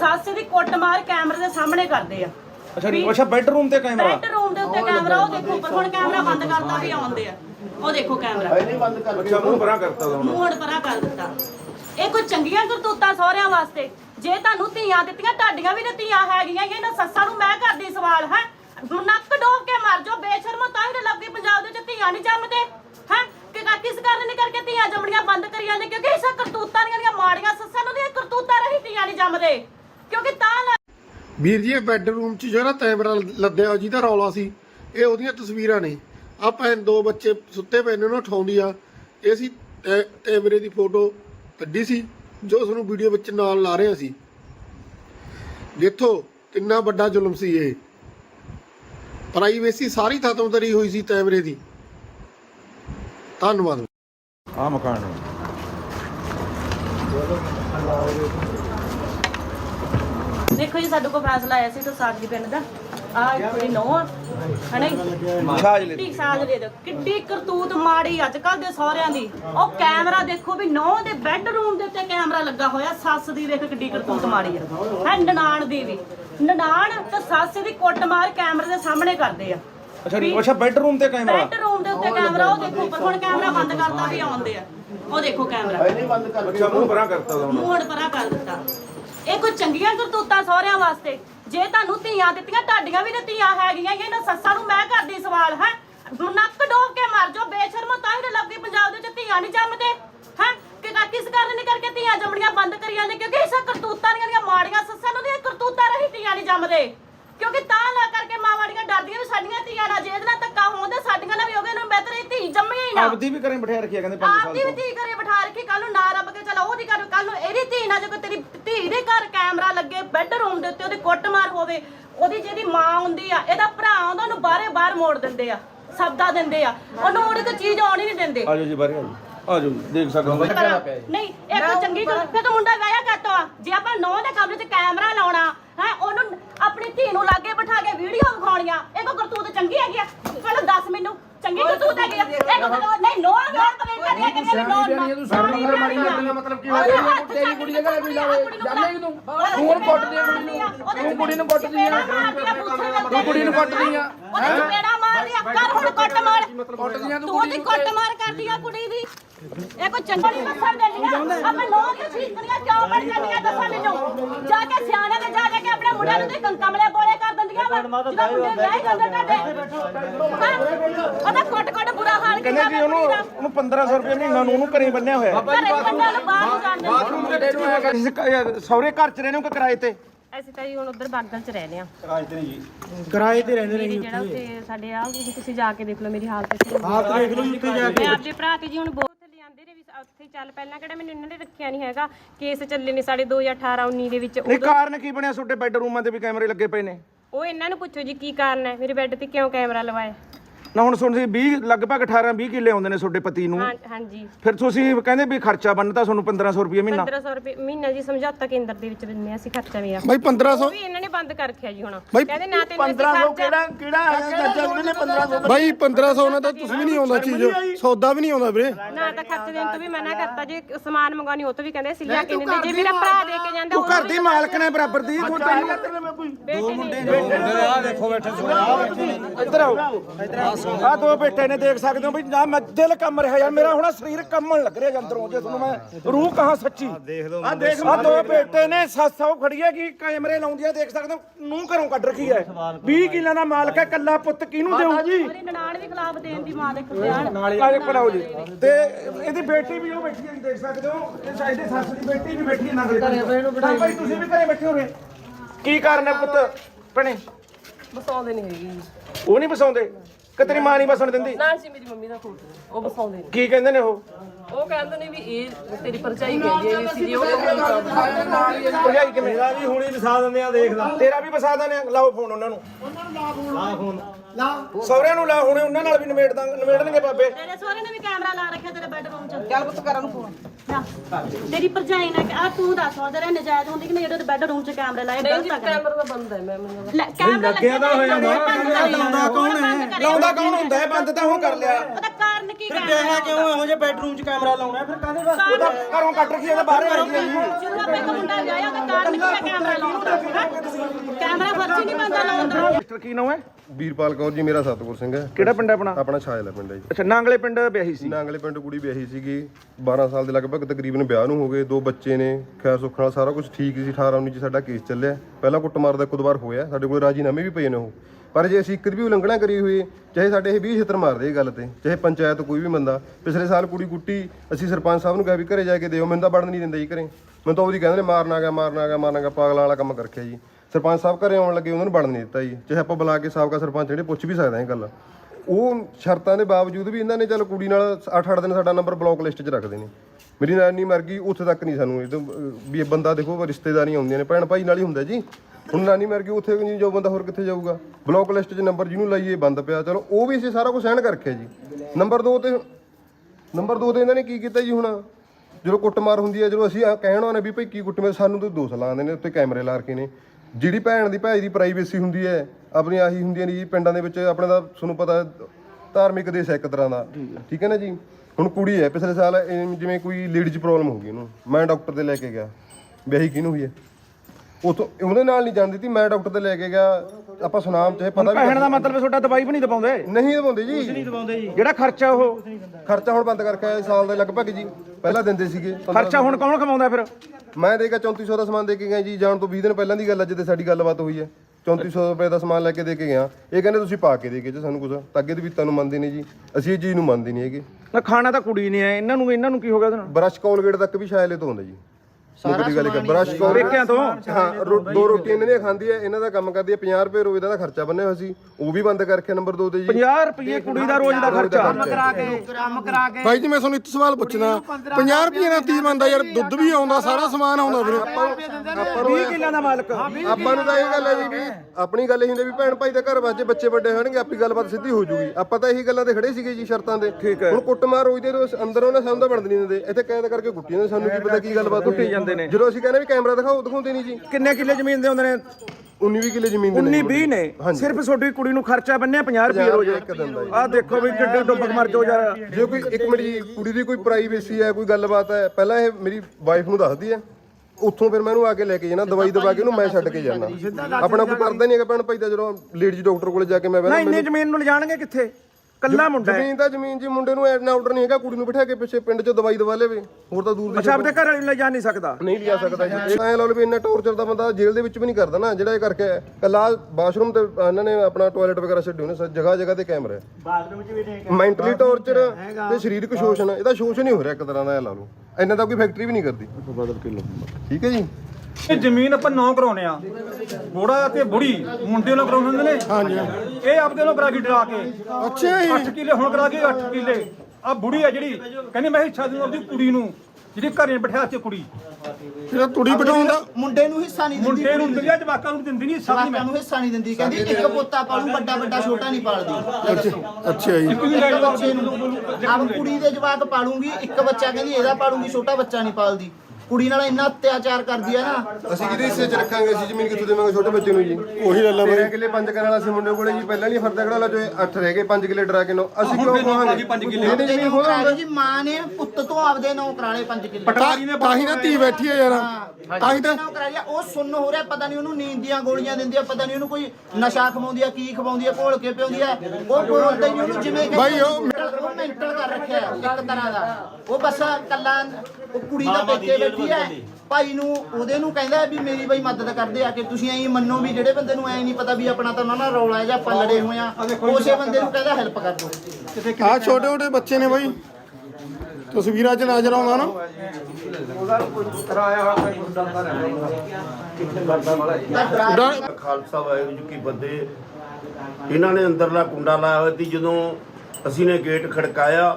ਸੱਸ ਦੀ ਕੁੱਟਮਾਰ ਕੈਮਰੇ ਦੇ ਸਾਹਮਣੇ ਕਰਦੇ ਆ। ਅੱਛਾ ਅੱਛਾ ਬੈਡਰੂਮ ਤੇ ਕੈਮਰਾ ਬੈਡਰੂਮ ਦੇ ਉੱਤੇ ਕੈਮਰਾ ਉਹ ਦੇਖੋ ਉੱਪਰ ਹੁਣ ਕੈਮਰਾ ਬੰਦ ਕਰਤਾ ਵੀ ਆਉਂਦੇ ਆ। ਉਹ ਦੇਖੋ ਕੈਮਰਾ ਅੱਛਾ ਮੂੰਹ ਪਰਾਂ ਕਰਤਾ ਉਹਦਾ ਹੁਣ ਪਰਾਂ ਕਰ ਦਿੱਤਾ। ਇਹ ਕੋਈ ਚੰਗੀਆਂ ਕਰਤੂਤਾਂ ਸਹੁਰਿਆਂ ਵਾਸਤੇ? ਜੇ ਤੁਹਾਨੂੰ ਧੀਆਂ ਦਿੱਤੀਆਂ ਤੁਹਾਡੀਆਂ ਵੀ ਤਾਂ ਧੀਆਂ ਹੈਗੀਆਂ ਹੀ ਆ, ਇਹਨਾਂ ਸੱਸਾਂ ਨੂੰ ਮੈਂ ਕਰਦੀ ਸਵਾਲ ਹੈ? ਨੱਕ ਡੋਬ ਕੇ ਮਰ ਜਾਓ ਬੇਸ਼ਰਮੋ ਤਾਂ ਹੀ ਤਾਂ ਲੱਗੀ ਪੰਜਾਬ ਦੇ ਵਿੱਚ ਧੀਆਂ ਨਹੀਂ ਜੰਮਦੇ ਹੈ? ਕਿ ਕਾ- ਕਿਸ ਕਾਰਨ ਨਹੀਂ ਕਰਕੇ ਧੀਆਂ ਜੰਮਣੀਆਂ ਬੰਦ ਕਰੀਆਂ ਨੇ? ਕਿਉਂਕਿ ਇਸ ਕਰਤੂਤਾਂ ਦੀਆਂ ਦੀਆਂ ਮਾੜੀਆਂ ਸੱਸਾਂ ਨੂੰ ਦੀਆਂ ਕਰਤੂਤਾਂ ਰਹੀ ਧੀਆਂ ਨਹੀਂ ਜੰਮਦੇ। ਕਿਉਂਕਿ ਤਾਂ ਲ- ਵੀਰ ਜੀ ਇਹ ਬੈੱਡਰੂਮ 'ਚ ਜਿਹੜਾ ਕੈਮਰਾ ਲੱਦਿਆ ਜਿਹਦਾ ਰੌਲਾ ਸੀ ਇਹ ਉਹਦੀਆਂ ਤਸਵੀਰਾਂ ਨੇ। ਆ ਭੈਣ ਦੋ ਬੱਚੇ ਸੁੱਤੇ ਪਏ ਨੇ ਉਹਨੂੰ ਉਠਾਉਂਦੀ ਆ। ਇਹ ਸੀ ਕੈਮਰੇ ਦੀ ਫੋਟੋ ਕੱਢੀ ਸੀ ਜੋ ਉਸ ਨੂੰ ਵੀਡੀਓ ਵਿੱਚ ਨਾਲ ਲਾ ਰਿਹਾ ਸੀ। ਦੇਖੋ ਕਿੰਨਾ ਵੱਡਾ ਜ਼ੁਲਮ ਸੀ ਇਹ। ਪ੍ਰਾਈਵੇਸੀ ਸਾਰੀ ਖਤਮ ਕਰੀ ਹੋਈ ਸੀ ਕੈਮਰੇ ਦੀ। ਧੰਨਵਾਦ। ਆ ਮਕਾਨ ਦੇਖੋ ਜੀ ਸਾਡੇ ਕੋਲ ਫੈਸਲਾ ਆਇਆ ਸੀ ਤਾਂ ਸਾਡੀ ਪਿੰਡ ਦਾ। ਆ ਕੁੜੀ ਨੋ ਹੈ ਨਹੀਂ ਛਾਜ ਲੈ। ਕਿੱਡੀ ਸਾਜ ਦੇ ਦਿਓ। ਕਿੱਡੀ ਕਰਤੂਤ ਮਾੜੀ ਅੱਜ ਕੱਲ ਦੇ ਸਹੁਰਿਆਂ ਦੀ। ਉਹ ਕੈਮਰਾ ਦੇਖੋ ਵੀ ਨੌ ਦੇ ਬੈੱਡਰੂਮ ਦੇ ਉੱਤੇ ਕੈਮਰਾ ਲੱਗਾ ਹੋਇਆ ਸੱਸ ਦੀ ਵੇਖ ਕਿੱਡੀ ਕਰਤੂਤ ਮਾੜੀ ਆ। ਹੈ ਨਨਾਣ ਦੀ ਵੀ। ਨਨਾਣ ਤੇ ਸੱਸ ਦੀ ਕੁੱਟਮਾਰ ਕੈਮਰੇ ਦੇ ਸਾਹਮਣੇ ਕਰਦੇ ਆ। ਅੱਛਾ ਅੱਛਾ ਬੈਡਰੂਮ ਤੇ ਕੈਮਰਾ। ਬੈੱਡਰੂਮ ਦੇ ਉੱਤੇ ਕੈਮਰਾ ਉਹ ਦੇਖੋ ਹੁਣ ਕੈਮਰਾ ਬੰਦ ਕਰਤਾ ਵੀ ਆਉਂਦੇ ਆ। ਉਹ ਦੇਖੋ ਕੈਮਰਾ। ਅੱਛਾ ਮੂੰਹ ਪਰਾਂ ਕਰਤਾ ਉਹਦਾ ਮੂੰਹ ਹੁਣ ਪਰਾਂ ਕਰ ਦਿੱਤਾ। ਇਹ ਕੋਈ ਚੰਗੀਆਂ ਕਰਤੂਤਾਂ ਸਹੁਰਿਆਂ ਵਾਸਤੇ? ਜੇ ਤੁਹਾਨੂੰ ਧੀਆਂ ਦਿੱਤੀਆਂ ਤੁਹਾਡੀਆਂ ਵੀ ਤਾਂ ਧੀਆਂ ਹੈਗੀਆਂ ਹੀ ਆ, ਇਹਨਾਂ ਸੱਸਾਂ ਨੂੰ ਮੈਂ ਕਰਦੀ ਸਵਾਲ ਹੈ? ਨੱਕ ਡੋਬ ਕੇ ਮਰ ਜਾਓ ਬੇਸ਼ਰਮੋ ਤਾਂ ਹੀ ਤਾਂ ਲੱਗੀ ਪੰਜਾਬ ਦੇ ਵਿੱਚ ਧੀਆਂ ਨਹੀਂ ਜੰਮਦੇ ਹੈ? ਕਿ ਕਾ- ਕਿਸ ਕਾਰਨ ਨਹੀਂ ਕਰਕੇ ਧੀਆਂ ਜੰਮਣੀਆਂ ਬੰਦ ਕਰੀਆਂ ਨੇ? ਕਿਉਂਕਿ ਇਸ ਕਰਤੂਤਾਂ ਦੀਆਂ ਦੀਆਂ ਮਾੜੀਆਂ ਸੱਸਾਂ ਨੂੰ ਦੀਆਂ ਕਰਤੂਤਾਂ ਰਹੀ ਧੀਆਂ ਨਹੀਂ ਜੰਮਦੇ। ਕਿਉਂਕਿ ਤਾਂ ਨਾ ਕਰਕੇ ਮਾਵਾਂ ਦੀਆਂ ਡਰਦੀਆਂ ਵੀ ਸਾਡੀਆਂ ਧੀਆਂ ਨਾਲ ਜੇ ਇਹਦੇ ਨਾਲ ਧੱਕਾ ਹੋਣ ਤੇ ਸਾਡੀਆਂ ਨਾਲ ਵੀ ਹੋਗੇ ਇਹਨੂੰ ਬਿਹਤਰ ਇਹ ਧੀ ਜੰਮੀ ਹੀ ਨਾ। ਆਪਦੀ ਵੀ ਕਰੇ ਬਿਠਾ ਰੱਖਿਆ ਕਹਿੰਦੇ 5 ਸਾਲ ਆਪਦੀ ਵੀ ਤੋਂ। ਧੀ ਘਰੇ ਬਿਠਾ ਰੱਖੀ ਕੱਲ ਨੂੰ ਨਾ ਰੱਬ ਕੇ ਚਲਾ ਉਹਦੀ ਘਰ ਕੱਲ ਨੂੰ ਇਹਦੀ ਧੀ ਨਾ ਜੇ ਕੋਈ ਤੇਰੀ ਧੀ ਦੇ ਘਰ ਕੈਮਰਾ ਲੱਗੇ ਬੈੱਡਰੂਮ ਦੇ ਉੱਤੇ ਉਹਦੀ ਕੁੱਟਮਾਰ ਹੋਵੇ ਉਹਦੀ ਜਿਹਦੀ ਮਾਂ ਹੁੰਦੀ ਆ ਇਹਦਾ ਭਰਾ ਆਉਂਦਾ ਉਹਨੂੰ ਬਾਹਰੇ ਬਾਹਰ ਮੋੜ ਦਿੰਦੇ ਆ ਸਬਦਾ ਦਿੰਦੇ ਆ। ਉਹਨੂੰ ਉਹਦੀ ਕੋਈ ਚੀਜ਼ ਆਉਣ ਹੀ ਨਹੀਂ ਦਿੰਦੇ। ਆ ਜਾਓ ਜੀ ਬਾਰੇ ਆ ਜਾਓ। ਆ ਜਾਓ ਜੀ, ਦੇਖ ਸਕਦੇ ਹੋ। ਨਹੀਂ ਇਹ ਕੋਈ ਚੰਗੀ ਗੱਲ ਫਿਰ ਤਾਂ ਮੁੰਡਾ ਵਿਆਹਿਆ ਕਰਤਾ ਵਾ ਜੇ ਆਪਾਂ ਨੌ ਦੇ ਕਮਰੇ 'ਚ ਕੈਮਰਾ ਲਾਉਣਾ ਹੈ ਉਹਨੂੰ ਆਪਣੀ ਧੀ ਨੂੰ ਲਾਗੇ ਬਿਠਾ ਕੇ ਵੀਡੀਓ ਵਿਖਾਉਣੀਆਂ ਇਹ ਕੋ ਕਰਤੂਤ ਚੰਗੀ ਹੈਗੀ ਆ? ਪਹਿਲਾਂ ਦੱਸ ਮੈਨੂੰ। ਚੰਗੀ ਕਰਤੂਤ ਹੈਗੀ ਆ। ਇਹ ਕੋ ਨਹੀਂ ਨੋ ਨੋ ਕਮੈਂਟ ਕਰਿਆ ਕਿ ਨਹੀਂ ਨੋ ਤੂੰ ਸਾਡੀ ਗੱਲ ਮਾਰੀ ਜਾਂਦੀ ਆ ਮਤਲਬ ਕੀ ਹੋ ਗਿਆ ਤੇਰੀ ਕੁੜੀ ਦੇ ਘਰੇ ਵੀ ਲਾਵੇ ਜਾਣੇ ਕਿ ਤੂੰ ਤੂੰ ਹੁਣ ਕੁੱਟਦੀ ਆ ਕੁੜੀ ਨੂੰ। ਤੂੰ ਕੁੜੀ ਨੂੰ ਕੁੱਟਦੀ ਆ। ਤੂੰ ਕੁੜੀ ਨੂੰ ਕੁੱਟਦੀ ਆ। ਉਹਦੇ ਚਪੇੜਾ ਮਾਰ ਲਿਆ ਕਰ ਹੁਣ ਕੁੱਟ ਮਾਰ। ਕੁੱਟਦੀਆਂ ਤੂੰ ਤੂੰ ਉਹਦੀ ਕੁੱਟ ਮਾਰ ਕਰਦੀ ਆ ਕੁੜੀ ਦੀ। ਇਹ ਕੋਈ ਚੰਗਾ ਨਹੀਂ ਮੱਸਰ ਦੇਣੀਆਂ ਆਪਾਂ ਨੌ ਤੇ ਛੀਕਣੀਆਂ ਕਿਉਂ ਬਣ ਜਾਂਦੀਆਂ ਦੱਸਾਂ ਮੈਨੂੰ? ਜਾ ਕੇ ਸਿਆਣੇ ਦੇ ਜਾ ਜਾ ਕੇ ਆਪਣੇ ਮੁੰਡਿਆਂ ਨੂੰ ਤੇ ਕੰਕਮਲੇ ਬੋਲੇ ਕਰ ਦਿੰਦੀਆਂ ਵਾ। ਜਦੋਂ ਮੁੰਡੇ ਵਿਆਹ ਜਾਂਦੇ ਤੁਹਾਡੇ ਉਹਦਾ ਕੁੱਟ ਕੁੱਟ ਬੁਰਾ ਹਾਲ ਕਹਿੰਦੇ ਜੀ ਉਹਨੂੰ ਉਹਨੂੰ 1500 ਰੁਪਏ ਮਹੀਨਾ ਨੂੰ ਉਹਨੂੰ ਘਰੇ ਬੰਨਿਆ ਹੋਇਆ ਘਰੇ ਕੰਨਾਂ ਨੂੰ ਬਾਹਰ ਨੂੰ ਜਾਣ ਦਿੰਦੇ ਬਾਥਰੂਮ ਦੇ ਡੇਢ ਹੋਇਆ ਤੁਸੀਂ ਕ- ਸਹੁਰੇ ਘਰ ਚ ਰਹਿੰਦੇ ਹੋ ਕਿ ਕਿਰਾਏ ਤੇ? ਅਸੀਂ ਤਾਂ ਜੀ ਹੁਣ ਉਧਰ ਬਾਗਲ ਚ ਰਹਿੰਦੇ ਆ ਕਿਰਾਏ ਤੇ ਰਹਿੰਦੇ ਮੇਰੀ ਜਿਹੜਾ ਉੱਤੇ ਸਾਡੇ ਆ ਤੁਸੀਂ ਤੁਸੀਂ ਜਾ ਕੇ ਦੇਖ ਲਓ ਮੇਰੀ ਹਾਲਤ ਸੀ ਹਾਲਤ ਦੇਖ ਲਓ ਜਿੱਥੇ ਜਾ ਕੇ। ਮੈਂ ਆਪਦੇ ਭਰਾ ਤੇ ਜੀ ਹੁਣ ਬਹੁਤ ਥੱਲੇ ਆਂਦੇ ਨੇ ਵੀ ਉੱਥੇ ਚੱਲ ਪਹਿਲਾਂ ਕਿਹੜਾ ਮੈਨੂੰ ਇਹਨਾਂ ਨੇ ਰੱਖਿਆ ਨਹੀਂ ਹੈਗਾ। ਕੇਸ ਚੱਲੇ ਨੇ ਸਾਡੇ 2018 19 ਦੇ ਵਿੱਚ। ਨਹੀਂ ਕਾਰਨ ਕੀ ਬਣਿਆ? ਤੁਹਾਡੇ ਬੈਡਰੂਮਾਂ ਤੇ ਵੀ ਕੈਮਰੇ ਲੱਗੇ ਪਏ ਨੇ। ਉਹ ਇਹਨਾਂ ਨੂੰ ਪੁੱਛੋ ਜੀ ਕੀ ਕਾਰਨ ਹੈ? ਮੇਰੇ ਬੈੱਡ ਤੇ ਕਿਉਂ ਕੈਮਰਾ ਲਵਾਇਆ? ਨਾ ਹੁਣ ਸੁਣ ਸੀ 20 ਲਗਭਗ 18 20 ਕਿੱਲੇ ਆਉਂਦੇ ਨੇ ਤੁਹਾਡੇ ਪਤੀ ਨੂੰ। ਹਾਂ ਹਾਂਜੀ। ਫਿਰ ਤੁਸੀਂ ਕਹਿੰਦੇ ਵੀ ਖਰਚਾ ਬਣਦਾ ਤੁਹਾਨੂੰ 1500 ਰੁਪਏ ਮਹੀਨਾ। 1500 ਰੁਪਏ ਮਹੀਨਾ ਜੀ ਸਮਝੌਤਾ ਕੇਂਦਰ ਦੇ ਵਿੱਚ ਦਿੰਦੇ ਆ ਅਸੀਂ ਖਰਚਾ ਮੇਰਾ ਬਾਈ 1500 ਉਹ ਵੀ ਇਹਨਾਂ ਨੇ ਬੰਦ ਕਰ ਰੱਖਿਆ ਜੀ ਹੁਣ। ਬਾਈ, ਕਹਿੰਦੇ ਨਾ ਤੈਨੂੰ ਅਸੀਂ ਖਰਚਾ ਕਿਹੜਾ ਆਇਆ ਚਾਚਾ ਉਹਨੇ 1500 ਬਾਈ 1500 ਨਾਲ ਤਾਂ ਕੁਝ ਵੀ ਨਹੀਂ ਆਉਂਦਾ ਚੀਜ਼। ਸੌਦਾ ਵੀ ਨਹੀਂ ਆਉਂਦਾ ਵੀਰੇ। ਨਾ ਤਾਂ ਖਰਚ ਦੇਣ ਤੋਂ ਵੀ ਮਨਾ ਕਰਤਾ ਜੇ ਸਮਾਨ ਮੰਗਾਉਣੀ ਉਹ ਤੋਂ ਵੀ ਕਹਿੰਦੇ ਅਸੀਂ ਲਿਆ ਕੇ ਨਹੀਂ ਦਿੰਦੇ। ਜੇ ਮੇਰਾ ਭਰਾ ਦੇ ਕੇ ਜਾਂਦਾ ਤੂੰ ਘਰ ਦੀ ਮਾਲਕ ਨੇ ਬਰਾਬਰ ਦੀ। ਤੂੰ ਤੈਨੂੰ ਇੱਧਰ ਆਓ। ਆ ਦੋ ਬੇਟੇ ਨੇ ਦੇਖ ਸਕਦੇ ਹੋ ਵੀ ਨਾ ਮੈਂ ਦਿਲ ਕੰਮ ਰਿਹਾ ਯਾਰ ਮੇਰਾ ਹੁਣ ਸਰੀਰ ਕੰਮਣ ਲੱਗ ਰਿਹਾ ਜੀ ਅੰਦਰੋਂ ਜੇ ਤੁਹਾਨੂੰ ਮੈਂ ਰੂਹ ਕਹਾਂ ਸੱਚੀ। ਆ ਦੇਖ ਆ ਦੋ ਬੇਟੇ ਨੇ ਸੱਸ ਉਹ ਖੜੀ ਹੈ ਕਿ ਕੈਮਰੇ ਲਾਉਂਦੀ ਆ ਦੇਖ ਸਕਦੇ ਹੋ ਨੂੰ ਘਰੋਂ ਕੱਢ ਰੱਖੀ ਹੈ। 20 ਕਿੱਲਿਆਂ ਦਾ ਮਾਲਕ ਹੈ ਕੱਲਾ ਪੁੱਤ ਕਿਹਨੂੰ ਦੇਊ ਜੀ ਮੇਰੀ ਨਨਾਣ ਵੀ ਖਿਲਾਫ ਦੇਣ ਦੀ ਮਾਂ ਦੇ ਖਿਆਲ ਆਲੇ ਪੜਾਓ ਜੀ। ਤੇ ਇਹਦੀ ਬੇਟੀ ਵੀ ਉਹ ਬੈਠੀ ਹੈ ਜੀ, ਦੇਖ ਸਕਦੇ ਹੋ ਇਹ ਸਾਈਡ ਦੇ ਸੱਸ ਦੀ ਬੇਟੀ ਵੀ ਬੈਠੀ ਹੈ ਨਾਲ ਤਾਂ ਭਾਈ ਤੁਸੀਂ ਵੀ ਘਰੇ ਬੈਠੇ ਹੋਗੇ ਕੀ ਕਾਰਨ ਹੈ ਪੁੱਤ ਭਣੇ? ਬਸਾਉਂਦੇ ਨਹੀਂ ਹੈਗੀ ਉਹ ਨਹੀਂ ਬਸਾਉਂਦੇ? ਕਿ ਤੇਰੀ ਮਾਂ ਨਹੀਂ ਬਸਣ ਦਿੰਦੀ? ਨਾ ਸੀ ਮੇਰੀ ਮੰਮੀ ਦਾ ਖੋਟ ਉਹ ਬਸਾਉਂਦੇ ਨੇ। ਕੀ ਕਹਿੰਦੇ ਨੇ ਉਹ? ਉਹ ਕਹਿੰਦੇ ਨੇ ਵੀ ਇਹ ਤੇਰੀ ਪਰਚਾਈ ਕਹਿੰਦੀ ਹੈ ਵੀ ਸੀ ਜੀ ਉਹ ਭਰਜਾਈ ਕਿਵੇਂ? ਮੇਰਾ ਵੀ ਹੁਣੀ ਵਸਾ ਦਿੰਦੇ ਆ ਦੇਖ ਲਾ। ਤੇਰਾ ਵੀ ਵਸਾ ਦਿੰਦੇ ਆ? ਲਾਓ ਫੋਨ ਉਹਨਾਂ ਨੂੰ। ਲਾ ਫੋਨ। ਲਾ। ਸਹੁਰਿਆਂ ਨੂੰ ਲਾ ਹੁਣੇ ਉਹਨਾਂ ਨਾਲ ਵੀ ਨਿਬੇੜ ਦਾਂ ਨਿਬੇੜਨਗੇ ਬਾਬੇ। ਤੇਰੇ ਸਹੁਰੇ ਨੇ ਵੀ ਕੈਮਰਾ ਲਾ ਰੱਖਿਆ ਤੇਰੇ ਬੈੱਡਰੂਮ 'ਚ। ਚੱਲ ਪੁੱਤ ਕਰਨ ਫੋਨ। ਨਾ। ਤੇਰੀ ਭਰਜਾਈ ਨੇ ਆ ਤੂੰ ਦੱਸ ਉਹਦੇ ਨਾਲ ਨਜਾਇਜ਼ ਹੁੰਦੀ ਕਿ ਨਹੀਂ? ਜਿਹੜੇ ਬੈੱਡਰੂਮ 'ਚ ਕੈਮਰਾ ਲਾਏ ਗਲਤ ਜੀ ਆ ਕੈਮਰਾ ਤਾਂ ਬੰਦ ਹੈ ਮੈਂ ਮੈਨੂੰ ਲੈ ਕੈਮਰਾ ਲੱਗਿਆ ਤਾਂ ਹੋਇਆ ਲਾਉਂਦਾ ਕੌਣ ਹੈ? ਲਾਉਂਦਾ ਕੌਣ ਹੁੰਦਾ ਹੈ? ਬੰਦ ਤਾਂ ਹੁਣ ਕਰ ਲਿਆ। ਉਹਦਾ ਕਾਰਨ ਕੀ ਫਿਰ ਕੈਮਰਾ ਕਿਹਾ ਕਿਉਂ? ਇਹੋ ਜਿਹੇ ਬੈਡਰੂਮ 'ਚ ਕੈਮਰਾ ਲਾਉਣਾ ਫਿਰ ਕਾਹਦੇ ਵਾਸਤੇ? ਉਹਦਾ ਘਰੋਂ ਕੱਟ ਰੱਖੀ ਇਹਦਾ ਬਾਹਰ ਆਈ ਹੈ ਜਦੋਂ ਆਪਾਂ ਇੱਕ ਮੁੰਡਾ ਵਿਆਹਿਆ ਉਹਦਾ ਕਾਰਨ ਕੀ ਹੈ ਕੈਮਰਾ ਲਾਉਣ ਦਾ? ਹੈਂ? ਕੈਮਰਾ ਫਰਜ਼ ਨਹੀਂ ਬੰਦਾ ਲਾਉਣ ਦਾ। ਮਿਸਟਰ ਕੀ ਨਾਮ ਹੈ? ਵੀਰਪਾਲ ਕੌਰ ਜੀ ਮੇਰਾ ਸਤਗੁਰ ਸਿੰਘ ਹੈ। ਕਿਹੜਾ ਪਿੰਡ ਹੈ ਆਪਣਾ? ਆਪਣਾ ਛਾਇਲ ਪਿੰਡ ਹੈ ਜੀ। ਅੱਛਾ ਨਾਂਗਲੇ ਪਿੰਡ ਵਿਆਹੀ ਸੀ। ਨਾਂਗਲੇ ਪਿੰਡ ਕੁੜੀ ਵਿਆਹੀ ਸੀਗੀ। 12 ਸਾਲ ਦੇ ਲਗਭਗ ਤਕਰੀਬਨ ਵਿਆਹ ਨੂੰ ਹੋ ਗਏ। ਦੋ ਬੱਚੇ ਨੇ। ਖੈਰ ਸੁੱਖ ਨਾਲ ਸਾਰਾ ਕੁਝ ਠੀਕ ਸੀ। 18 19 ਚ ਸਾਡਾ ਕੇਸ ਚੱਲਿਆ। ਪਹਿਲਾਂ ਕੁੱਟਮਾਰ ਦਾ ਇੱਕ ਦੋ ਵਾਰ ਹੋਇਆ। ਸਾਡੇ ਕੋਲ ਰਾਜੀਨਾਮੇ ਵੀ ਪਏ ਨੇ ਉਹ। ਪਰ ਜੇ ਅਸੀਂ ਇੱਕ ਵੀ ਉਲੰਘਣਾ ਕਰੀ ਹੋਈ ਚਾਹੇ ਸਾਡੇ ਇਹ 20 ਛਿੱਤਰ ਮਾਰਦੇ ਇਹ ਗੱਲ ਤੇ ਚਾਹੇ ਪੰਚਾਇਤ ਕੋਈ ਵੀ ਬੰਦਾ ਪਿਛਲੇ ਸਾਲ ਕੁੜੀ ਕੁੱਟੀ ਅਸੀਂ ਸਰਪੰਚ ਸਾਹਿਬ ਨੂੰ ਕਿਹਾ ਵੀ ਘਰੇ ਜਾ ਕੇ ਦਿਓ। ਮੈਨੂੰ ਤਾਂ ਵੜਨ ਨਹੀਂ ਦਿੰਦੇ ਜੀ ਘਰੇ। ਮੈਨੂੰ ਤਾਂ ਉਹਦੀ ਕਹਿੰਦੇ ਨੇ ਮਾਰਨਾ ਗਿਆ ਮਾਰਨਾ ਗਿਆ ਮਾਰਨਾ ਗਿਆ ਪਾਗਲਾਂ ਵਾਲਾ ਕੰਮ ਕਰਕੇ ਜੀ। ਸਰਪੰਚ ਸਾਹਿਬ ਘਰੇ ਆਉਣ ਲੱਗੇ, ਉਹਨਾਂ ਨੂੰ ਵੜਨ ਨਹੀਂ ਦਿੱਤਾ ਜੀ। ਚਾਹੇ ਆਪਾਂ ਬੁਲਾ ਕੇ ਸਾਬਕਾ ਸਰਪੰਚ ਜਿਹੜੇ ਪੁੱਛ ਵੀ ਸਕਦੇ ਹਾਂ ਇਹ ਗੱਲ। ਉਹ ਸ਼ਰਤਾਂ ਦੇ ਬਾਵਜੂਦ ਵੀ ਇਹਨਾਂ ਨੇ ਚੱਲ ਕੁੜੀ ਨਾਲ 8-8 ਦਿਨ ਸਾਡਾ ਨੰਬਰ ਬਲੌਕ ਲਿਸਟ 'ਚ ਰੱਖਦੇ ਨੇ। ਮੇਰੀ ਨਾਨੀ ਮਰ ਗਈ, ਉੱਥੇ ਤੱਕ ਨਹੀਂ ਸਾਨੂੰ ਇਹ ਵੀ ਇਹ ਬੰਦਾ ਦੇਖੋ, ਰਿਸ਼ਤੇਦਾਰੀਆਂ ਹੁੰਦੀਆਂ ਨੇ, ਭੈਣ ਭਾਈ ਨਾਲ ਹੀ ਹੁੰਦਾ ਜੀ। ਹੁਣ ਨਾਨੀ ਮਰ ਗਈ, ਉੱਥੇ ਨਹੀਂ ਜੋ ਬੰਦਾ ਹੋਰ ਕਿੱਥੇ ਜਾਊਗਾ? ਬਲੌਕ ਲਿਸਟ 'ਚ ਨੰਬਰ ਜਿਹਨੂੰ ਲਾਈਏ ਬੰਦ ਪਿਆ। ਚਲੋ, ਉਹ ਵੀ ਅਸੀਂ ਸਾਰਾ ਕੁਝ ਸਹਿਣ ਕਰਕੇ ਜੀ। ਨੰਬਰ 2 ਤੇ ਨੰਬਰ 2 ਤੇ ਇਹਨਾਂ ਨੇ ਕੀ ਕੀਤਾ ਜੀ ਹੁਣ? ਜਦੋਂ ਕੁੱਟਮਾਰ ਹੁੰਦੀ ਹੈ ਜਦੋਂ ਅਸੀਂ ਕਹਿਣਾ ਕਹਿਣ ਵੀ ਭਾਈ ਕੀ ਕੁੱਟਮਾਰ, ਸਾਨੂੰ ਤਾਂ ਦੋਸ਼ ਲਾਉਂਦੇ ਨੇ ਉੱਤੇ ਕੈਮਰੇ ਲਾ ਕੇ ਨੇ। ਜਿਹੜੀ ਭੈਣ ਦੀ ਭਾਈ ਦੀ ਪ੍ਰਾਈਵੇਸੀ ਹੁੰਦੀ ਹੈ ਆਪਣੀ ਆਹੀ ਹੁੰਦੀਆਂ ਨੇ ਜੀ ਪਿੰਡਾਂ ਦੇ ਵਿੱਚ ਆਪਣੇ ਦਾ ਤੁਹਾਨੂੰ ਪਤਾ ਧਾਰਮਿਕ ਦੇਸ਼ ਹੈ ਇੱਕ ਤਰ੍ਹਾਂ ਦਾ। ਠੀਕ ਹੈ। ਨਾ ਜੀ? ਹੁਣ ਕੁੜੀ ਹੈ ਪਿਛਲੇ ਸਾਲ ਇਹ ਜਿਵੇਂ ਕੋਈ ਲੇਡੀਜ਼ ਪ੍ਰੋਬਲਮ ਹੋ ਗਈ ਉਹਨੂੰ। ਮੈਂ ਡਾਕਟਰ ਦੇ ਲੈ ਕੇ ਗਿਆ। ਵਿਆਹੀ ਕਿਹਨੂੰ ਹੋਈ ਹੈ? ਉਥੋਂ ਉਹਦੇ ਨਾਲ ਨਹੀਂ ਜਾਣ ਦਿੱਤੀ ਮੈਂ ਡਾਕਟਰ ਤੇ ਲੈ ਕੇ ਗਿਆ। ਆਪਾਂ ਸੁਨਾਮ ਚਾਹੇ ਪਤਾ ਵੀ ਕਹਿਣ ਦਾ ਮਤਲਬ ਤੁਹਾਡਾ ਦਵਾਈ ਵੀ ਨਹੀਂ ਦਵਾਉਂਦੇ। ਨਹੀਂ ਦਵਾਉਂਦੇ ਜੀ। ਜਿਹੜਾ ਖਰਚਾ ਉਹ? ਖਰਚਾ ਹੁਣ ਬੰਦ ਕਰਕੇ ਆਏ ਸਾਲ ਦੇ ਲਗਭਗ ਜੀ। ਪਹਿਲਾਂ ਦਿੰਦੇ ਸੀਗੇ ਖਰਚਾ ਹੁਣ ਕੌਣ ਕਮਾਉਂਦਾ ਫਿਰ? ਮੈਂ ਦੇ ਕੇ 3400 ਦਾ ਸਮਾਨ ਦੇ ਕੇ ਗਿਆ ਜੀ ਜਾਣ ਤੋਂ 20 ਦਿਨ ਪਹਿਲਾਂ ਦੀ ਗੱਲ ਅੱਜ ਤੇ ਸਾਡੀ ਗੱਲਬਾਤ ਹੋਈ ਹੈ 3400 ਰੁਪਏ ਦਾ ਸਮਾਨ ਲੈ ਕੇ ਦੇ ਕੇ ਗਿਆ। ਇਹ ਕਹਿੰਦੇ ਤੁਸੀਂ ਪਾ ਕੇ ਦੇ ਕੇ ਜੇ ਸਾਨੂੰ ਕੁਝ ਤਾਂ ਅੱਗੇ ਦੇ ਵੀ ਤੁਹਾਨੂੰ ਮੰਨਦੇ ਨਹੀਂ ਜੀ। ਅਸੀਂ ਇਹ ਚੀਜ਼ ਨੂੰ ਮੰਨਦੇ ਨਹੀਂ ਹੈਗੇ। ਨਾ ਖਾਣਾ ਤਾਂ ਕੁੜੀ ਨੇ ਹੈ ਇਹਨਾਂ ਨੂੰ ਇਹਨਾਂ ਨੂੰ ਕੀ ਹੋ ਗਿਆ ਉਹਦੇ ਨਾਲ? ਬਰਸ਼ ਕੋਲਗੇਟ ਤੱਕ ਵੀ ਸ਼ਾਇਲੇ ਤੋਂ ਹੁੰਦਾ ਜੀ। ਦੀ ਗੱਲ ਕਰ ਬਰਸ਼ ਵੇਖਿਆਂ ਤੋਂ? ਹਾਂ ਰੋ- ਦੋ ਰੋਟੀਆਂ ਇਹਨਾਂ ਦੀਆਂ ਖਾਂਦੀ ਹੈ ਇਹਨਾਂ ਦਾ ਕੰਮ ਕਰਦੀ ਹੈ 50 ਰੁਪਏ ਰੋਜ਼ ਦਾ ਖਰਚਾ ਬੰਨਿਆ ਹੋਇਆ ਸੀ। ਉਹ ਵੀ ਬੰਦ ਕਰਕੇ ਨੰਬਰ 2 ਤੇ ਜੀ। 50 ਰੁਪਏ ਕੁੜੀ ਦਾ ਰੋਜ਼ ਦਾ ਖਰਚਾ। ਬਾਈ ਜੀ ਮੈਂ ਤੁਹਾਨੂੰ ਇੱਕ ਸਵਾਲ ਪੁੱਛਣਾ 50 ਰੁਪਏ ਨਾਲ ਤੀ ਬੰਦਾ ਯਾਰ ਦੁੱਧ ਵੀ ਆਉਂਦਾ ਸਾਰਾ ਸਮਾਨ ਆਉਂਦਾ ਵੀਰੇ। 20 ਕਿੱਲਿਆਂ ਦਾ ਮਾਲਕ। ਆਪਾਂ ਨੂੰ ਤਾਂ ਇਹ ਗੱਲ ਹੈ ਜੀ ਵੀ ਆਪਣੀ ਗੱਲ ਇਹ ਹੁੰਦੀ ਵੀ ਭੈਣ ਭਾਈ ਦੇ ਘਰ ਵਾਜੇ ਬੱਚੇ ਵੱਡੇ ਹੋਣਗੇ ਆਪੀ ਗੱਲਬਾਤ ਸਿੱਧੀ ਹੋ ਜੂਗੀ। ਆਪਾਂ ਤਾਂ ਇਹੀ ਗੱਲਾਂ ਤੇ ਖੜੇ ਸੀਗੇ ਜੀ ਸ਼ਰਤਾਂ ਦੇ। ਹੁਣ ਕੁੱਟਮਾਰ ਹੋਈ ਤੇ ਰੋਜ਼ ਅੰਦਰ ਉਹਨੇ ਸਾਨੂੰ ਤਾਂ ਬਣਦ ਨਹੀਂ ਦਿੰਦੇ ਇੱਥੇ ਕੈਦ ਕਰਕੇ ਕੁੱਟੀਆਂ ਨੇ ਸਾਨੂੰ ਕੀ ਪਤਾ ਕੀ ਗੱਲਬਾਤ ਹੋਈ ਜਾਂਦੇ ਨੇ। ਜਦੋਂ ਅਸੀਂ ਕਹਿੰਦੇ ਵੀ ਕੈਮਰਾ ਦਿਖਾਓ ਦਿਖਾਉਂਦੇ ਨਹੀਂ ਜੀ। ਕਿੰਨੇ ਕਿੱਲੇ ਜ਼ਮੀਨ ਦੇ ਹੁੰਦੇ ਨੇ? 19 20 ਕਿੱਲੇ ਜ਼ਮੀਨ ਦੇ 19 20 ਨੇ। ਸਿਰਫ ਤੁਹਾਡੀ ਕੁੜੀ ਨੂੰ ਖਰਚਾ ਬੰਨਿਆ 50 ਰੁਪਏ ਰੋਜ਼ ਇੱਕ ਦਿਨ ਦਾ ਜੀ। ਆਹ ਦੇਖੋ ਵੀ ਕਿੱਡੇ ਡੁੱਬਕ ਮਰ ਜਾਓ ਯਾਰ ਜੇ ਕੋਈ ਇੱਕ ਮਿੰਟ ਜੀ ਕੁੜੀ ਦੀ ਕੋਈ ਪ੍ਰਾਈਵੇਸੀ ਹੈ ਕੋਈ ਗੱਲਬਾਤ ਹੈ ਪਹਿਲਾਂ ਇਹ ਮੇਰੀ ਵਾਈਫ ਨੂੰ ਦੱਸਦੀ ਹੈ। ਉੱਥੋਂ ਫਿਰ ਮੈਂ ਇਹਨੂੰ ਆ ਕੇ ਲੈ ਕੇ ਜਾਣਾ ਦਵਾਈ ਦਵਾ ਕੇ ਇਹਨੂੰ ਮੈਂ ਛੱਡ ਕੇ ਜਾਣਾ। ਆਪਣਾ ਕੋਈ ਕਰਦਾ ਨਹੀਂ ਹੈਗਾ ਭੈਣ ਭਾਈ ਦਾ ਜਦੋਂ ਲੇਡੀਜ਼ ਡਾਕਟਰ ਕੋਲੇ ਜਾ ਕੇ ਮੈਂ ਨਾ ਪਹਿਲਾਂ ਇੰਨੀ ਜ਼ਮੀਨ ਨੂੰ ਲਿਜਾਣਗੇ ਕਿੱਥੇ? ਕੱਲਾ ਮੁੰਡਾ ਹੈ। ਜ਼ਮੀਨ ਤਾਂ ਜ਼ਮੀਨ ਜੀ ਮੁੰਡੇ ਨੂੰ ਐਨਾ ਆਰਡਰ ਨਹੀਂ ਹੈਗਾ ਕੁੜੀ ਨੂੰ ਬਿਠਾ ਕੇ ਪਿੱਛੇ ਪਿੰਡ 'ਚ ਦਵਾਈ ਦਵਾ ਲੇਵੇ ਹੋਰ ਤਾਂ ਦੂਰ ਦੀ ਅੱਛਾ ਆਪਦੇ ਘਰ ਵਾਲੀ ਨੂੰ ਲਿਜਾ ਨਹੀਂ ਸਕਦਾ। ਨਹੀਂ ਲਿਆ ਸਕਦਾ ਜੀ। ਐ ਲਾ ਲਓ ਵੀ ਇੰਨਾ ਟੌਰਚਰ ਦਾ ਬੰਦਾ ਜੇਲ੍ਹ ਦੇ ਵਿੱਚ ਵੀ ਨਹੀਂ ਕਰਦਾ ਨਾ ਜਿਹੜਾ ਇਹ ਕਰਕੇ ਕੱਲਾ ਬਾਥਰੂਮ ਤੇ ਇਹਨਾਂ ਨੇ ਆਪਣਾ ਟਾਇਲਟ ਵਗੈਰਾ ਛੱਡੇ ਹੋਣੇ ਸਭ ਜਗ੍ਹਾ ਜਗ੍ਹਾ ਤੇ ਕੈਮਰੇ ਬਾਥਰੂਮ 'ਚ ਵੀ ਨੇ ਮੈਂਟਲੀ ਟੌਰਚਰ ਤੇ ਸਰੀਰਕ ਸ਼ੋਸ਼ਣ ਇਹਦਾ ਸ਼ੋਸ਼ਣ ਹੀ ਹੋ ਰਿਹਾ ਇੱਕ ਤਰ੍ਹਾਂ ਦਾ ਇਹ ਲਾ ਲਓ। ਇੰਨਾ ਤਾਂ ਕੋਈ ਫੈਕਟਰੀ ਵੀ ਨਹੀਂ ਕਰਦੀ। ਠੀਕ ਹੈ ਜੀ? ਇਹ ਜ਼ਮੀਨ ਆਪਾਂ ਨੌ ਕਰਾਉਨੇ ਆ। ਬੋੜਾ ਤੇ ਬੁੜੀ ਮੁੰਡੇ ਨੂੰ ਕਰਾਉਂਦੇ ਹੁੰਦੇ ਨੇ। ਹਾਂਜੀ। ਇਹ ਆਪਦੇ ਨੂੰ ਕਰਾ ਕੇ ਡਰਾ ਕੇ। ਅੱਛਾ ਜੀ। 8 ਕਿੱਲੇ ਹੁਣ ਕਰਾ ਕੇ 8 ਕਿੱਲੇ। ਆ ਬੁੜੀ ਆ ਜਿਹੜੀ ਕਹਿੰਦੀ ਮੈਂ ਇੱਛਾ ਦਿੰਦਾ ਉਹਦੀ ਕੁੜੀ ਨੂੰ ਜਿਹੜੀ ਘਰੇ ਬਿਠਾ ਕੇ ਕੁੜੀ। ਜਿਹੜਾ ਤੁੜੀ ਬਿਠਾਉਂਦਾ ਮੁੰਡੇ ਨੂੰ ਹਿੱਸਾ ਨਹੀਂ ਦਿੰਦੀ ਮੁੰਡੇ ਨੂੰ ਦਿੰਦੀ ਆ ਜਵਾਕਾਂ ਨੂੰ ਦਿੰਦੀ ਨਹੀਂ ਸਭ ਨੂੰ ਹਿੱਸਾ ਨਹੀਂ ਦਿੰਦੀ। ਕਹਿੰਦੀ ਇੱਕ ਪੋਤਾ ਪਾਲੂ ਵੱਡਾ ਵੱਡਾ ਛੋਟਾ ਨਹੀਂ ਪਾਲਦੀ। ਅੱਛਾ ਜੀ। ਬੱਚੇ ਨੂੰ ਆਪ ਕੁੜੀ ਦੇ ਜਵਾਕ ਪਾਲੂੰਗੀ ਇੱਕ ਬੱਚਾ ਕਹਿੰਦੀ ਇਹਦਾ ਪਾਲੂੰਗੀ ਛੋਟਾ ਬੱਚਾ ਨਹੀਂ ਪਾਲਦੀ। ਕੁੜੀ ਨਾਲ ਇੰਨਾ ਅਤਿਆਚਾਰ ਕਰਦੀ ਆ ਨਾ। ਅਸੀਂ ਕਿਹਦੇ ਹਿੱਸੇ 'ਚ ਰੱਖਾਂਗੇ? ਅਸੀਂ ਜ਼ਮੀਨ ਕਿੱਥੋਂ ਦੇਵਾਂਗੇ? ਛੋਟੇ ਬੱਚੇ ਨੂੰ ਜੀ। ਉਹੀ ਗੱਲ ਹੈ ਬਾਈ ਕਿੱਲੇ ਪੰਜ ਕਰਨ ਵਾਲਾ ਸੀ ਮੁੰਡੇ ਕੋਲੇ ਜੀ ਪਹਿਲਾਂ ਨਹੀਂ ਫਰਦਾ ਲਾ ਜੋ 8 ਰਹਿ ਗਏ 5 ਕਿੱਲੇ ਡਰਾ ਕੇ ਨੋ। ਅਸੀਂ ਕਿਉਂ ਕਹਾਂਗੇ 5 ਕਿੱਲੇ। ਇਹਦੀ ਜ਼ਮੀਨ ਜ਼ਮੀਨ ਖੋਲਾ ਜੀ ਮਾਂ ਨੇ ਪੁੱਤ ਤੋਂ ਆਪਦੇ ਨਾਂ ਕਰਾਲੇ 5 ਕਿੱਲੇ ਤਾਂ ਹੀ ਨਾ ਧੀ ਬੈਠੀ ਹੈ ਯਾਰ। ਤਾਂ ਹੀ ਤਾਂ ਨਾਂ ਕਰਾ ਲਿਆ ਉਹ ਸੁੰਨ ਹੋ ਰਿਹਾ ਪਤਾ ਨਹੀਂ ਉਹਨੂੰ ਨੀਂਦ ਦੀਆਂ ਗੋਲੀਆਂ ਦਿੰਦੀ ਆ ਪਤਾ ਨਹੀਂ ਉਹਨੂੰ ਕੋਈ ਨਸ਼ਾ ਖਵਾਉਂਦੀ ਆ ਕੀ ਖਵਾਉਂਦੀ ਆ ਘੋਲ ਕੇ ਪਿਉਂਦੀ ਆ। ਉਹ ਬੋਲਦਾ ਹੀ ਨਹੀਂ ਉਹਨੂੰ ਜਿਵੇਂ ਬਾਈ ਉਹ ਮੈਂਟਲ ਕਰ ਰੱਖਿਆ ਇੱਕ ਤਰ੍ਹਾਂ ਦਾ। ਉਹ ਬਸ ਕੱਲਾ ਉਹ ਕੁੜੀ ਦਾ ਪੇਕੇ ਬੈਠੀ ਹੈ? ਭਾਈ ਨੂੰ ਉਹਦੇ ਨੂੰ ਕਹਿੰਦਾ ਵੀ ਮੇਰੀ ਬਈ ਮਦਦ ਕਰਦੇ ਆ ਕਿ ਤੁਸੀਂ ਐਂ ਮੰਨੋ ਵੀ ਜਿਹੜੇ ਬੰਦੇ ਨੂੰ ਐਂ ਨਹੀਂ ਪਤਾ ਵੀ ਆਪਣਾ ਤਾਂ ਉਹਨਾਂ ਨਾਲ ਰੌਲਾ ਹੈ ਜਾਂ ਆਪਾਂ ਲੜੇ ਹੋਏ ਆ ਉਸੇ ਬੰਦੇ ਨੂੰ ਕਹਿੰਦਾ। ਹੈਲਪ ਕਰ ਦਿਓ। ਆ ਛੋਟੇ ਛੋਟੇ ਬੱਚੇ ਨੇ ਬਾਈ। ਤਸਵੀਰਾਂ 'ਚ ਨਜ਼ਰ ਆਉਂਦਾ ਨਾ। ਡਰ- ਖਾਲਸਾ ਵਾਹਿਗੁਰੂ ਜੀ ਕੀ ਫਤਿਹ। ਇਹਨਾਂ ਨੇ ਅੰਦਰਲਾ ਕੁੰਡਾ ਲਾਇਆ ਹੋਇਆ ਸੀ ਜਦੋਂ ਅਸੀਂ ਨੇ ਗੇਟ ਖੜਕਾਇਆ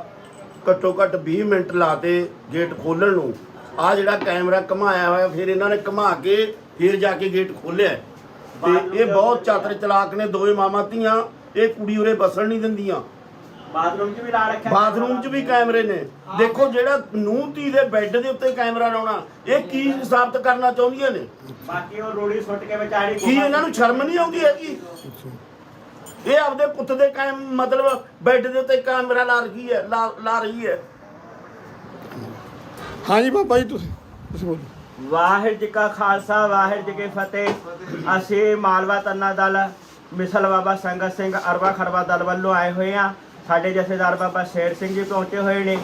ਘੱਟੋ ਘੱਟ 20 ਮਿੰਟ ਲਾਤੇ ਗੇਟ ਖੋਲਣ ਨੂੰ ਆ ਜਿਹੜਾ ਕੈਮਰਾ ਘਮਾਇਆ ਹੋਇਆ ਫਿਰ ਇਹਨਾਂ ਨੇ ਘਮਾ ਕੇ ਫਿਰ ਜਾ ਕੇ ਗੇਟ ਖੋਲਿਆ ਤੇ ਇਹ ਬਹੁਤ ਚਾਤਰ ਚਲਾਕ ਨੇ ਦੋਵੇਂ ਮਾਮਾ ਧੀਆਂ ਇਹ ਕੁੜੀ ਉਰੇ ਬਸਣ ਨਹੀਂ ਦਿੰਦੀਆਂ। ਬਾਥਰੂਮ 'ਚ ਵੀ ਲਾ ਰੱਖਿਆ। ਬਾਥਰੂਮ 'ਚ ਵੀ ਕੈਮਰੇ ਨੇ। ਦੇਖੋ ਜਿਹੜਾ ਨੂੰਹ ਧੀ ਦੇ ਬੈੱਡ ਦੇ ਉੱਤੇ ਕੈਮਰਾ ਲਾਉਣਾ ਇਹ ਕੀ ਸਾਬਤ ਕਰਨਾ ਚਾਹੁੰਦੀਆਂ ਨੇ? ਬਾਕੀ ਉਹ ਰੋੜੀ ਸੁੱਟ ਕੇ ਵਿਚਾਰੀ ਕੀ ਇਹਨਾਂ ਨੂੰ ਸ਼ਰਮ ਨਹੀਂ ਆਉਂਦੀ ਹੈਗੀ? ਇਹ ਆਪਦੇ ਪੁੱਤ ਦੇ ਕਾਇਮ ਮਤਲਬ ਬੈੱਡ ਦੇ ਉੱਤੇ ਕੈਮਰਾ ਲਾ ਰਹੀ ਹੈ ਲਾ ਲਾ ਰਹੀ ਹੈ। ਹਾਂਜੀ ਬਾਬਾ ਜੀ, ਤੁਸੀਂ ਤੁਸੀਂ ਬੋਲੋ। ਵਾਹਿਗੁਰੂ ਜੀ ਕਾ ਖਾਲਸਾ, ਵਾਹਿਗੁਰੂ ਜੀ ਕੀ ਫਤਿਹ। ਅਸੀਂ ਮਾਲਵਾ ਤੰਨਾ ਦਲ, ਮਿਸਲ ਬਾਬਾ ਸੰਗਤ ਸਿੰਘ ਅਰਵਾ ਖਰਵਾ ਦਲ ਵੱਲੋਂ ਆਏ ਹੋਏ ਆ ਸਾਡੇ ਜਥੇਦਾਰ ਬਾਬਾ ਸ਼ੇਰ ਸਿੰਘ ਜੀ ਪਹੁੰਚੇ ਹੋਏ ਨੇ।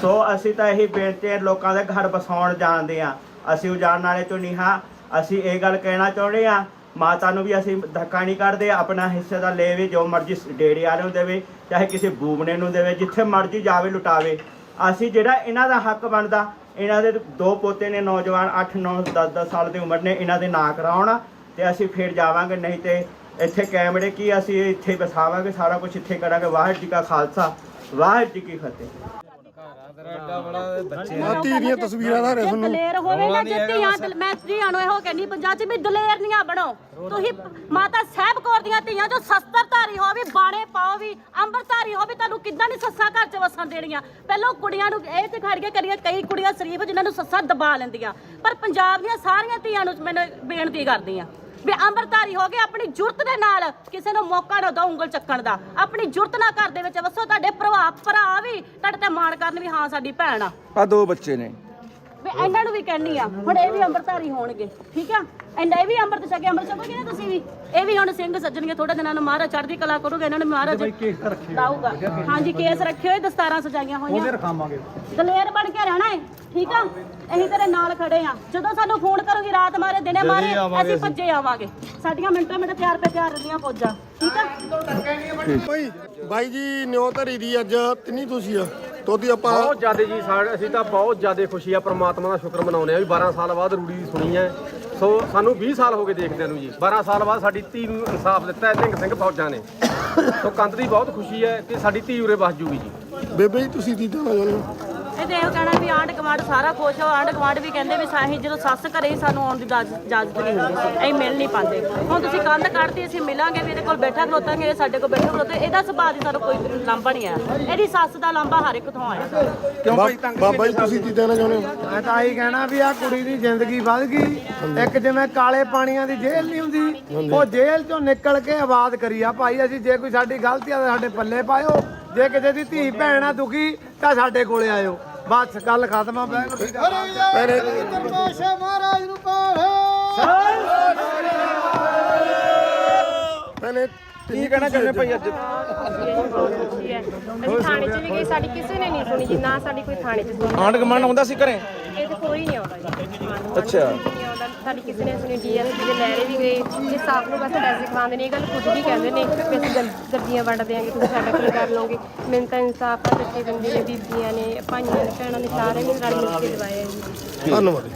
ਸੋ ਅਸੀਂ ਤਾਂ ਇਹੀ ਬੇਨਤੀ ਹੈ, ਲੋਕਾਂ ਦੇ ਘਰ ਬਸਾਉਣ ਜਾਣਦੇ ਆ ਅਸੀਂ ਉਜਾੜਨ ਵਾਲੇ ਤੋਂ ਨਹੀਂ। ਹਾਂ ਅਸੀਂ ਇਹ ਗੱਲ ਕਹਿਣਾ ਚਾਹੁੰਦੇ ਆ ਮਾਤਾ ਨੂੰ ਵੀ ਅਸੀਂ ਧੱਕਾ ਨਹੀਂ ਕਰਦੇ, ਆਪਣਾ ਹਿੱਸੇ ਦਾ ਲੈਵੇ ਜੋ ਮਰਜ਼ੀ ਡੇੜੇ ਵਾਲੇ ਨੂੰ ਦੇਵੇ, ਚਾਹੇ ਕਿਸੇ ਬੂਬਨੇ ਨੂੰ ਦੇਵੇ, ਜਿੱਥੇ ਮਰਜ਼ੀ ਜਾਵੇ, ਲੁਟਾਵੇ। ਅਸੀਂ ਜਿਹੜਾ ਇਹਨਾਂ ਦਾ ਹੱਕ ਬਣਦਾ, ਇਹਨਾਂ ਦੇ ਦੋ ਪੋਤੇ ਨੇ, ਨੌਜਵਾਨ 8 9 10 10 ਸਾਲ ਦੀ ਉਮਰ ਨੇ, ਇਹਨਾਂ ਦੇ ਨਾਂ ਕਰਾਉਣ ਤੇ ਅਸੀਂ ਫਿਰ ਜਾਵਾਂਗੇ, ਨਹੀਂ ਤੇ ਇੱਥੇ ਕੈਮਰੇ ਕੀ ਅਸੀਂ ਇੱਥੇ ਬਸਾਵਾਂਗੇ ਸਾਰਾ ਕੁਝ ਇੱਥੇ ਕਰਾਂਗੇ। ਵਾਹਿਗੁਰੂ ਜੀ ਕਾ ਖਾਲਸਾ, ਵਾਹਿਗੁਰੂ ਜੀ ਕੀ ਫਤਿਹ। ਆ ਧੀ ਦੀਆਂ ਤਸਵੀਰਾਂ ਦਾ ਜੇ ਤੁਹਾਨੂੰ ਦਲੇਰ ਹੋਵੇ ਨਾ ਜੇ ਧੀਆਂ ਦਲ- ਮੈਂ ਧੀਆਂ ਨੂੰ ਇਹੋ ਕਹਿੰਦੀ ਪੰਜਾਬ 'ਚ ਵੀ ਦਲੇਰ ਨੀਆਂ ਬਣੋ। ਤੁਸੀਂ ਮਾਤਾ ਸਾਹਿਬ ਕੌਰ ਦੀਆਂ ਧੀਆਂ ਜੋ ਸ਼ਸਤਰਧਾਰੀ ਹੋ ਵੀ ਬਾਣੇ ਪਾਓ ਵੀ ਅੰਮ੍ਰਿਤਧਾਰੀ ਹੋ ਵੀ ਤੁਹਾਨੂੰ ਕਿੱਦਾਂ ਨਹੀਂ ਸੱਸਾਂ ਘਰ 'ਚ ਵਸਣ ਦੇਣੀਆਂ? ਪਹਿਲਾਂ ਕੁੜੀਆਂ ਨੂੰ ਇਹ ਤੇ ਖੜ ਕੇ ਕਰੀਏ ਕਈ ਕੁੜੀਆਂ ਸ਼ਰੀਫ ਜਿਨ੍ਹਾਂ ਨੂੰ ਸੱਸਾਂ ਦਬਾ ਲੈਂਦੀਆਂ। ਪਰ ਪੰਜਾਬ ਦੀਆਂ ਸਾਰੀਆਂ ਧੀਆਂ ਨੂੰ ਮੈਨੂੰ ਬੇਨਤੀ ਕਰਦੀ ਆ ਵੀ ਅੰਮ੍ਰਿਤਧਾਰੀ ਹੋ ਗਏ ਆਪਣੀ ਜੁਰਤ ਦੇ ਨਾਲ ਕਿਸੇ ਨੂੰ ਮੌਕਾ ਨਾ ਦਿਓ ਉਂਗਲ ਚੱਕਣ ਦਾ। ਆਪਣੀ ਜੁਰਤ ਨਾਲ ਘਰ ਦੇ ਵਿੱਚ ਵਸੋ, ਤੁਹਾਡੇ ਭਰਾ ਭਰਾ ਵੀ ਤੁਹਾਡੇ ਤੇ ਮਾਣ ਕਰਨ ਵੀ ਹਾਂ, ਸਾਡੀ ਭੈਣ ਆ। ਆ ਦੋ ਬੱਚੇ ਨੇ। ਵੀ ਇਹਨਾਂ ਨੂੰ ਵੀ ਕਹਿਣੀ ਆ ਹੁਣ ਇਹ ਵੀ ਅੰਮ੍ਰਿਤਧਾਰੀ ਹੋਣਗੇ ਠੀਕ ਆ? ਐਂਡਾ ਇਹ ਵੀ ਅੰਮ੍ਰਿਤ ਛਕੇ ਅੰਮ੍ਰਿਤ ਛਕੋਗੇ ਨਾ ਤੁਸੀਂ ਵੀ? ਇਹ ਵੀ ਹੁਣ ਸਿੰਘ ਸੱਜਣਗੇ ਥੋੜੇ ਦਿਨਾਂ ਨੂੰ ਮਹਾਰਾਜ ਚੜ੍ਹਦੀ ਕਲਾ ਕਰੂਗੇ ਇਹਨਾਂ ਨੂੰ ਮਹਾਰਾਜ ਲਾਊਗਾ। ਹਾਂਜੀ ਕੇਸ ਰੱਖੇ ਹੋਏ ਦਸਤਾਰਾਂ ਸਜਾਈਆਂ ਹੋਈਆਂ। ਰਖਾਵਾਂਗੇ। ਦਲੇਰ ਬਣ ਕੇ ਰਹਿਣਾ ਹੈ ਠੀਕ ਆ? ਅਸੀਂ ਤੇਰੇ ਨਾਲ ਖੜੇ ਆ। ਜਦੋਂ ਸਾਨੂੰ ਫੋਨ ਕਰੋਗੀ ਰਾਤ ਮਾਰੇ ਦਿਨੇ ਮਾਰੇ ਅਸੀਂ ਭੱਜੇ ਆਵਾਂਗੇ। ਸਾਡੀਆਂ ਮਿੰਟਾਂ ਮਿੰਟ ਤਿਆਰ ਪੇ ਤਿਆਰ ਰਹਿੰਦੀਆਂ ਫੌਜਾਂ ਠੀਕ ਆ? ਭਾਈ ਬਾਈ ਜੀ ਨਿਉ ਧਰੀ ਦੀ ਅੱਜ ਤਿੰਨੀ ਤੁਸੀਂ ਆ। ਤੋਦੀ ਆਪਾਂ ਬਹੁਤ ਜ਼ਿਆਦਾ ਜੀ ਸਾਡੇ ਅਸੀਂ ਤਾਂ ਬਹੁਤ ਜ਼ਿਆਦਾ ਖੁਸ਼ੀ ਆ ਪ੍ਰਮਾਤਮਾ ਦਾ ਸ਼ੁਕਰ ਮਨਾਉਂਦੇ ਆ ਵੀ 12 ਸਾਲ ਬਾਅਦ ਰੂੜੀ ਦੀ ਸੁਣੀ ਹੈ। ਸੋ ਸਾਨੂੰ 20 ਸਾਲ ਹੋ ਗਏ ਦੇਖਦਿਆਂ ਨੂੰ ਜੀ। 12 ਸਾਲ ਬਾਅਦ ਸਾਡੀ ਧੀ ਨੂੰ ਇਨਸਾਫ ਦਿੱਤਾ ਹੈ ਸਿੰਘ ਸਿੰਘ ਫੌਜਾਂ ਨੇ। ਸੋ ਕੰਦ ਦੀ ਬਹੁਤ ਖੁਸ਼ੀ ਹੈ ਕਿ ਸਾਡੀ ਧੀ ਉਰੇ ਵਸ ਜੂਗੀ ਜੀ। ਬੇਬੇ ਜੀ ਤੁਸੀਂ ਕੀ ਕਹਿਣਾ ਚਾਹੁੰਦੇ ਹੋ ਇਹ ਤੇ ਇਹੋ ਕਹਿਣਾ ਵੀ ਆਂਢ ਕਮਾਂਡ ਸਾਰਾ ਖੁਸ਼ ਹੋ ਆਂਢ ਕਮਾਂਡ ਵੀ ਕਹਿੰਦੇ ਵੀ ਸਾਹੀ ਜਦੋਂ ਸੱਸ ਘਰੇ ਸਾਨੂੰ ਆਉਣ ਦੀ ਇਜਾਜ਼- ਇਜਾਜ਼ਤ ਨਹੀਂ ਹੁੰਦੀ ਸੀ। ਅਸੀਂ ਮਿਲ ਨਹੀਂ ਪਾਉਂਦੇ। ਹੁਣ ਤੁਸੀਂ ਕੰਧ ਕੱਢਦੀ ਅਸੀਂ ਮਿਲਾਂਗੇ ਵੀ ਇਹਦੇ ਕੋਲ ਬੈਠਾ ਖਲੋਤਾਂਗੇ ਇਹ ਸਾਡੇ ਕੋਲ ਬੈਠਾ ਖਲੋਤੇ ਇਹਦਾ ਸੁਭਾਅ ਦੀ ਸਾਨੂੰ ਕੋਈ ਲਾਂਭਾ ਨਹੀਂ ਆਇਆ। ਇਹਦੀ ਸੱਸ ਦਾ ਲਾਂਭਾ ਹਰ ਇੱਕ ਤੋਂ ਆਇਆ। ਬਾ- ਬਾਬਾ ਜੀ ਤੁਸੀਂ ਕੀ ਕਹਿਣਾ ਚਾਹੁੰਦੇ ਹੋ? ਮੈਂ ਤਾਂ ਆਹੀ ਕਹਿਣਾ ਵੀ ਆ ਕੁੜੀ ਦੀ ਜ਼ਿੰਦਗੀ ਵੱਧ ਗਈ। ਇੱਕ ਜਿਵੇਂ ਕਾਲੇ ਪਾਣੀਆਂ ਦੀ ਜੇਲ੍ਹ ਨਹੀਂ ਹੁੰਦੀ ਉਹ ਜੇਲ੍ਹ ਚੋਂ ਨਿਕਲ ਕੇ ਆਬਾਦ ਕਰੀ ਆ। ਭਾਈ ਅਸੀਂ ਜੇ ਕੋਈ ਸਾਡੀ ਗਲਤੀ ਆ ਤਾਂ ਸਾਡੇ ਪੱਲੇ ਪਾਇਓ। ਜੇ ਕਿਸੇ ਦੀ ਧੀ ਭੈਣ ਆ ਦੁਖੀ ਤਾਂ ਸਾਡੇ ਕੋਲੇ ਆਇਓ। ਬਸ ਗੱਲ ਖਤਮ ਆ ਬੈਗ ਪਹਿਲੇ ਕੀ ਕਹਿਣਾ ਚਾਹੁੰਦੇ ਭਾਈ ਅੱਜ? ਅਸੀਂ ਥਾਣੇ 'ਚ ਵੀ ਗਏ ਸਾਡੀ ਕਿਸੇ ਨੇ ਨਹੀਂ ਸੁਣੀ ਜੀ ਨਾ ਸਾਡੀ ਕੋਈ ਥਾਣੇ 'ਚ ਸੁਣੀ। ਆਂਢ ਕਮਾਂਡ ਆਉਂਦਾ ਸੀ ਘਰੇ? ਇਹ ਤੇ ਕੋਈ ਨਹੀਂ ਆਉਂਦਾ ਜੀ। ਅੱਛਾ। ਨਹੀਂ ਆਉਂਦਾ। ਸਾਡੀ ਕਿਸੇ ਨੇ ਸੁਣੀ ਡੀਐਸਪੀ ਦੇ ਲੈਰੇ ਵੀ ਗਏ। ਸਾਫ਼ ਨੂੰ ਬਸ ਪੈਸੇ ਖਵਾਉਂਦੇ ਨੇ। ਇਹ ਗੱਲ ਖੁਦ ਵੀ ਕਹਿੰਦੇ ਨੇ ਕਿ ਅਸੀਂ ਵੰਡ ਦਿਆਂਗੇ ਤੁਸੀਂ ਸਾਡਾ ਕੀ ਕਰ ਲਓਗੇ? ਮੈਨੂੰ ਤਾਂ ਇਨਸਾਫ ਆ ਬੰਦੇ ਨੇ ਬੀਬੀਆਂ ਨੇ ਭਾਈਆਂ ਨੇ ਭੈਣਾਂ ਨੇ ਸਾਰਿਆਂ ਨੇ ਰਲ ਮਿਲ ਕੇ ਦਵਾਇਆ ਜੀ। ਧੰਨਵਾਦ।